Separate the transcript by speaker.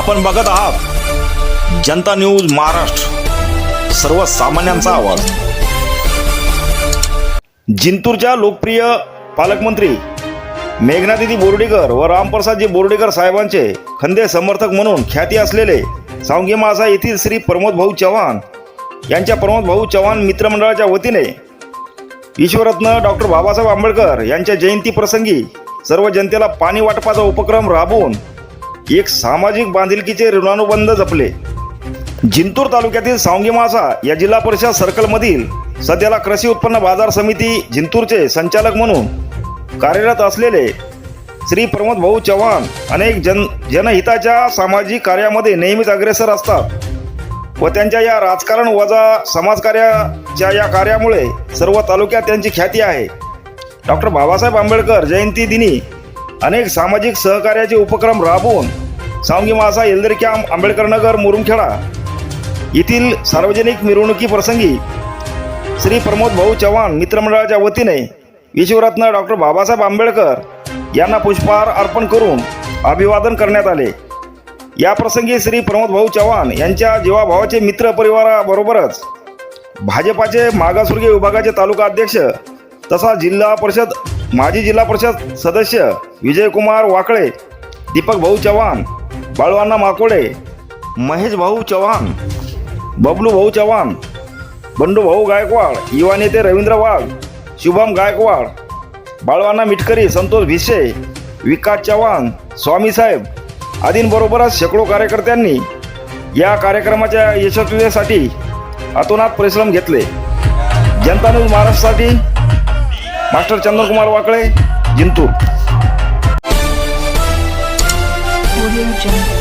Speaker 1: आपण बघत आहात. जनता न्यूज महाराष्ट्र. सर्वसामान्यांचा आवाज. जिंतूरच्या लोकप्रिय पालकमंत्री मेघनादिदी बोर्डीकर व रामप्रसादजी बोर्डीकर साहेबांचे खंदे समर्थक म्हणून ख्याती असलेले सावंगी मासा येथील श्री प्रमोद भाऊ चव्हाण यांच्या प्रमोद भाऊ चव्हाण मित्रमंडळाच्या वतीने ईश्वरत्न डॉक्टर बाबासाहेब आंबेडकर यांच्या जयंती प्रसंगी सर्व जनतेला पाणी वाटपाचा उपक्रम राबवून एक सामाजिक बांधिलकीचे ऋणानुबंध जपले. जिंतूर तालुक्यातील सावंगी मासा या जिल्हा परिषद सर्कलमधील सध्याला कृषी उत्पन्न बाजार समिती जिंतूरचे संचालक म्हणून कार्यरत असलेले श्री प्रमोद भाऊ चव्हाण अनेक जन जनहिताच्या सामाजिक कार्यामध्ये नेहमीच अग्रेसर असतात व त्यांच्या या राजकारण वजा समाजकार्याच्या या कार्यामुळे सर्व तालुक्यात त्यांची ख्याती आहे. डॉक्टर बाबासाहेब आंबेडकर जयंती दिनी अनेक सामाजिक सहकार्याचे उपक्रम राबवून सावंगी मासा येलदरी कॅम्प आंबेडकर नगर मुरुमखेडा. येथील सार्वजनिक मिरवणुकीप्रसंगी श्री प्रमोद भाऊ चव्हाण मित्रमंडळाच्या वतीने विश्वरत्न डॉक्टर बाबासाहेब आंबेडकर यांना पुष्पहार अर्पण करून अभिवादन करण्यात आले. या प्रसंगी श्री प्रमोद भाऊ चव्हाण यांच्या जीवाभावाचे मित्र परिवाराबरोबरच भाजपाचे मागासवर्गीय विभागाचे तालुका अध्यक्ष तसा जिल्हा परिषद माजी जिल्हा परिषद सदस्य विजयकुमार वाकळे दीपक भाऊ चव्हाण बाळवांना माकोडे महेश भाऊ चव्हाण बबलू भाऊ चव्हाण बंडू भाऊ गायकवाड युवा नेते रवींद्र वाघ शुभम गायकवाड बाळवांना मिटकरी संतोष भिसे विकास चव्हाण स्वामी साहेब आदींबरोबरच शेकडो कार्यकर्त्यांनी या कार्यक्रमाच्या यशस्वीतेसाठी अतोनात परिश्रम घेतले. जनता न्यूज महाराष्ट्रासाठी मास्टर चंद्रकुमार वाकळे जिंतूर.
Speaker 2: Jungle.